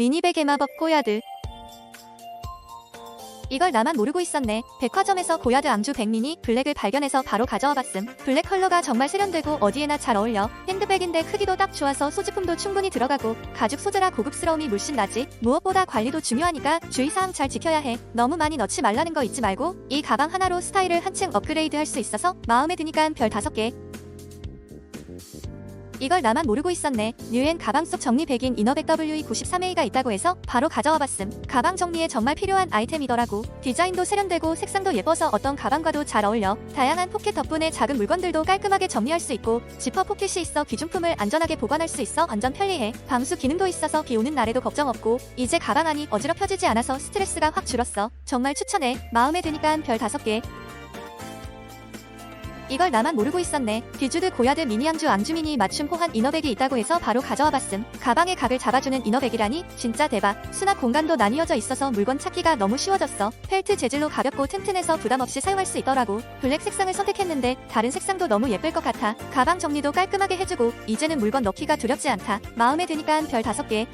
미니백의 마법 고야드. 이걸 나만 모르고 있었네. 백화점에서 고야드 앙주 백미니 블랙을 발견해서 바로 가져와 봤음. 블랙 컬러가 정말 세련되고 어디에나 잘 어울려. 핸드백인데 크기도 딱 좋아서 소지품도 충분히 들어가고 가죽 소재라 고급스러움이 물씬 나지. 무엇보다 관리도 중요하니까 주의사항 잘 지켜야 해. 너무 많이 넣지 말라는 거 잊지 말고 이 가방 하나로 스타일을 한층 업그레이드 할 수 있어서 마음에 드니까 별 다섯 개. 이걸 나만 모르고 있었네. 뉴엔 가방 속 정리백인 이너백 WE93A가 있다고 해서 바로 가져와 봤음. 가방 정리에 정말 필요한 아이템이더라고. 디자인도 세련되고 색상도 예뻐서 어떤 가방과도 잘 어울려. 다양한 포켓 덕분에 작은 물건들도 깔끔하게 정리할 수 있고 지퍼 포켓이 있어 귀중품을 안전하게 보관할 수 있어 완전 편리해. 방수 기능도 있어서 비 오는 날에도 걱정 없고 이제 가방 안이 어지럽혀지지 않아서 스트레스가 확 줄었어. 정말 추천해. 마음에 드니까 별 다섯 개. 이걸 나만 모르고 있었네. 디주드 고야드 미니앙주 앙주미니 맞춤 호환 이너백이 있다고 해서 바로 가져와 봤음. 가방의 각을 잡아주는 이너백이라니 진짜 대박. 수납 공간도 나뉘어져 있어서 물건 찾기가 너무 쉬워졌어. 펠트 재질로 가볍고 튼튼해서 부담 없이 사용할 수 있더라고. 블랙 색상을 선택했는데 다른 색상도 너무 예쁠 것 같아. 가방 정리도 깔끔하게 해주고 이제는 물건 넣기가 두렵지 않다. 마음에 드니까 별 다섯 개.